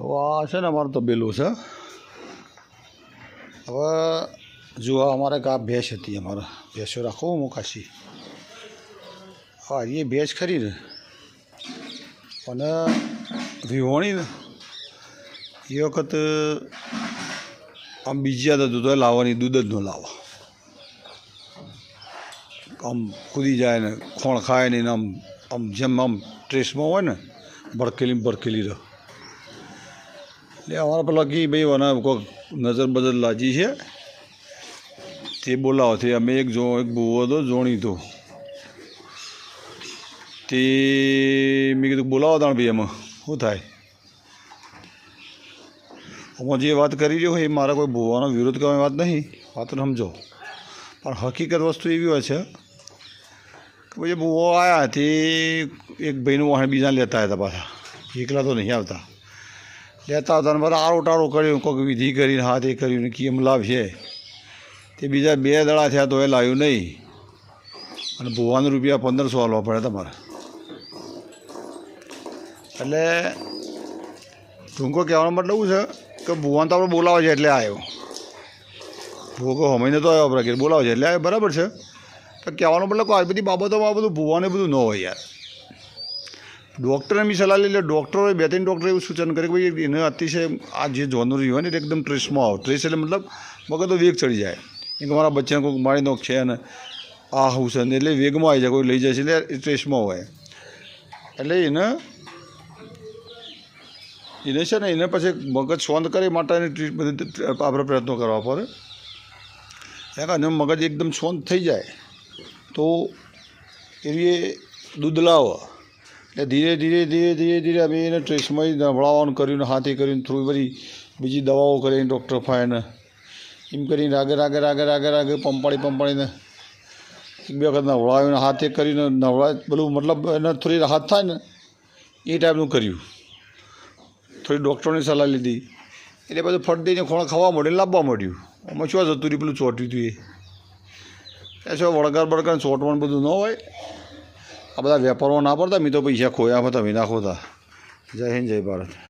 તો આ છે ને અમારું તબેલું છે. હવે જુઓ અમારે આ ભેંસ હતી અમારે. ભેંસો રાખો ખાસી હા, એ ભેંસ ખરી ને. અને વિહોણી ને. એ વખત, આમ બીજી આદત દૂધ લાવવાની, દૂધ જ ન લાવો. આમ કૂદી જાય ને, ખોણ ખાય ને આમ આમ જેમ આમ ટ્રેસમાં હોય ને, ભડકેલી ભડકેલી રહે. એટલે અમારા પેલા કે ભાઈ મને કોઈક નજર બજર લાજી છે. તે બોલાવો, તે અમે એક જો, એક ભૂવો હતો, જોણી તો. તે મેં કીધું બોલાવો તાણ ભાઈ એમાં, શું થાય? હું જે વાત કરી રહ્યો હોય એ મારા કોઈ ભૂવાનો વિરોધ કરવાની વાત નહીં, વાત સમજો. પણ હકીકત વસ્તુ એવી હોય છે કે ભાઈ ભૂવો આવ્યા તે એક ભાઈનું વાહન બીજા લેતા હતા પાછા. એકલા તો નહીં આવતા. લેતા હતા બધા આરો ટારો કર્યું કોઈક વિધિ કરીને હાથ એ કર્યું ને કેમ લાવશે તે બીજા બે દડા થયા તો એ લાવ્યું નહીં. અને ભૂવાના રૂપિયા પંદરસો હાલવા પડે તમારે. એટલે ટૂંકો કહેવાનો મતલબ એવું છે? કે ભુવાન તો આપણે બોલાવે છે એટલે આવ્યો. ભૂકો હમણાં તો આવ્યો આપણે બોલાવે છે એટલે આવ્યો, બરાબર છે? તો કહેવાનો મતલબ કે આ બધી બાબતોમાં બધું ભુવાને બધું ન હોય યાર. ડૉક્ટરે બી સલાહ લઈ લે. ડૉક્ટરોએ બે ત્રણ ડૉક્ટરે એવું સૂચન કર્યું કે ભાઈ, એને અતિશય આ જે જોનરી હોય ને એકદમ ટ્રેસમાં આવો. ટ્રેસ એટલે મતલબ મગજ તો વેગ ચડી જાય. કે મારા બચ્ચાને કોઈક મારી નોખ છે ને આ હું છે ને, એટલે વેગમાં આવી જાય, કોઈ લઈ જાય છે, એટલે ટ્રેસમાં હોય. એટલે એને એને છે ને, એને પછી મગજ શાંત કરી માટેની ટ્રીટમેન્ટ આપણે પ્રયત્નો કરવા પડે. કારણ કે મગજ એકદમ શાંત થઈ જાય. તો એ દૂધ લાવો એટલે ધીરે ધીરે ધીરે ધીરે ધીરે અમે એને ટ્રેસમાં નવડાવવાનું કર્યું ને હાથે કર્યું થોડી બધી બીજી દવાઓ કરીને ડૉક્ટર ફાયને એમ કરીને રાગે રાગે રાગે રાગે રાગે પંપાળી પંપાળીને એક બે વખત નવડાવ્યું હાથે કરીને નવડા પેલું મતલબ એને થોડી રાહત થાય ને એ ટાઈપનું કર્યું. થોડી ડૉક્ટરની સલાહ લીધી. એટલે બધું ફટ દઈને ખોણ ખાવા મળ્યું લાવવા મળ્યું. આમાં શું જતું રહ્યું પેલું ચોટ્યું હતું એ? એ શું વળગાર બળગાર ચોટવાનું બધું ન હોય? આ બધા વેપારો ના પડતા, મી તો પૈસા ખોયા હતા વિના ખોતા. જય હિન્દ, જય ભારત.